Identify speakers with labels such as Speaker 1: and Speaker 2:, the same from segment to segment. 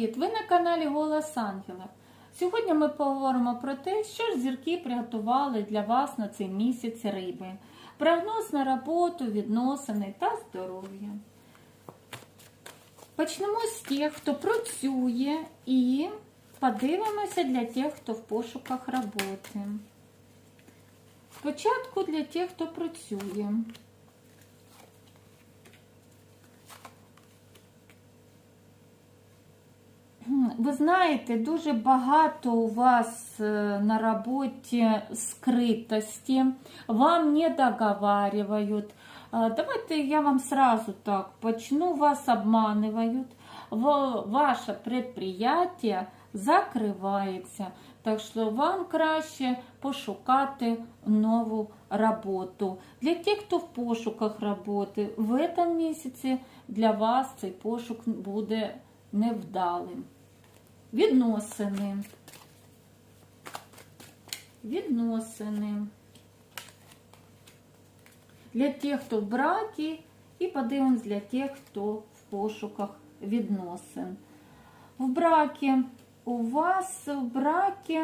Speaker 1: Привіт! Ви на каналі Голос Ангела. Сьогодні ми поговоримо про те, що ж зірки приготували для вас на цей місяць риби. Прогноз на роботу, відносини та здоров'я. Почнемо з тих, хто працює, і подивимося для тих, хто в пошуках роботи. Спочатку для тих, хто працює. Ви знаєте, дуже багато у вас е, на роботі скритості, вам не договаривают. Давайте я вам сразу так почну, вас обманывают. Ваше предприятие закривається. Так що вам краще пошукати нову роботу. Для тих, хто в пошуках роботи, в этом місяці для вас цей пошук буде невдалим. Відносини. Відносини. Для тих, хто в бракі, і подивимось для тих, хто в пошуках відносин. В бракі у вас в бракі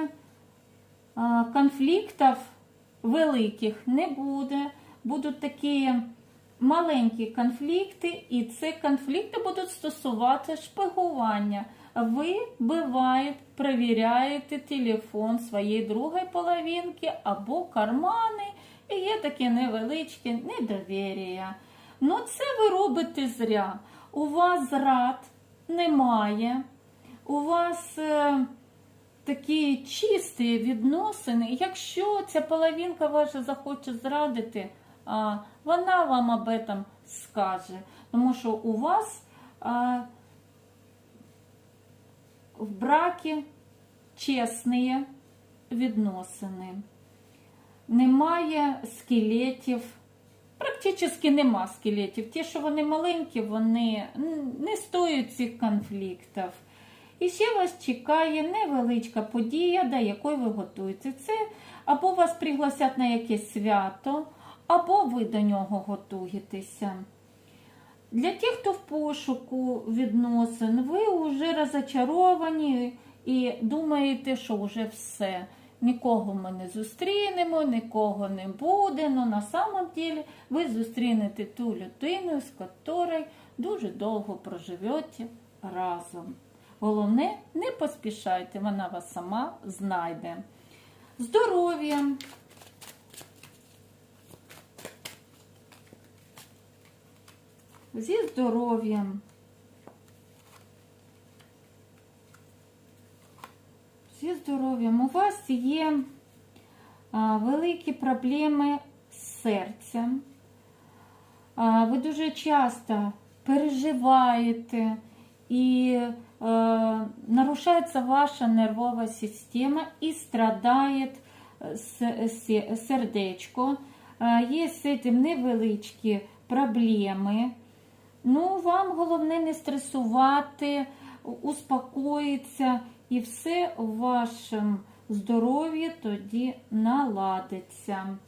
Speaker 1: конфліктів великих не буде. Будуть такі маленькі конфлікти, і ці конфлікти будуть стосуватися шпигування. Ви, буває, перевіряєте телефон своєї другої половинки або кармани, і є таке невеличке недовір'я. Ну, це ви робите зря. У вас зрад немає. У вас е, такі чисті відносини. Якщо ця половинка ваша захоче зрадити, а, вона вам об этом скаже. Тому що у вас а, в бракі чесні відносини. Немає скелетів. Практично нема скелетів. Ті, що вони маленькі, вони не стоять цих конфліктів. І ще вас чекає невеличка подія, до якої ви готуєтеся. Це або вас пригласять на якесь свято, або ви до нього готуєтеся. Для тих, хто в пошуку відносин, ви вже розочаровані і думаєте, що вже все. Нікого ми не зустрінемо, нікого не буде. Но на самом деле ви зустрінете ту людину, з якою дуже довго проживете разом. Головне, не поспішайте, вона вас сама знайде. Здоров'я. Зі здоров'ям. Зі здоров'ям. У вас є великі проблеми з серцем. Ви дуже часто переживаєте і е, нарушается ваша нервова система і страдає с- сердечко. Е, Є з цим невеличкі проблеми. Ну, вам головне не стресувати, успокоїтися, і все у вашому здоров'ї тоді наладиться.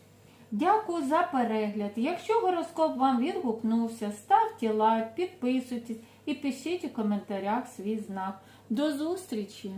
Speaker 1: Дякую за перегляд. Якщо гороскоп вам відгукнувся, ставте лайк, підписуйтесь і пишіть у коментарях свій знак. До зустрічі!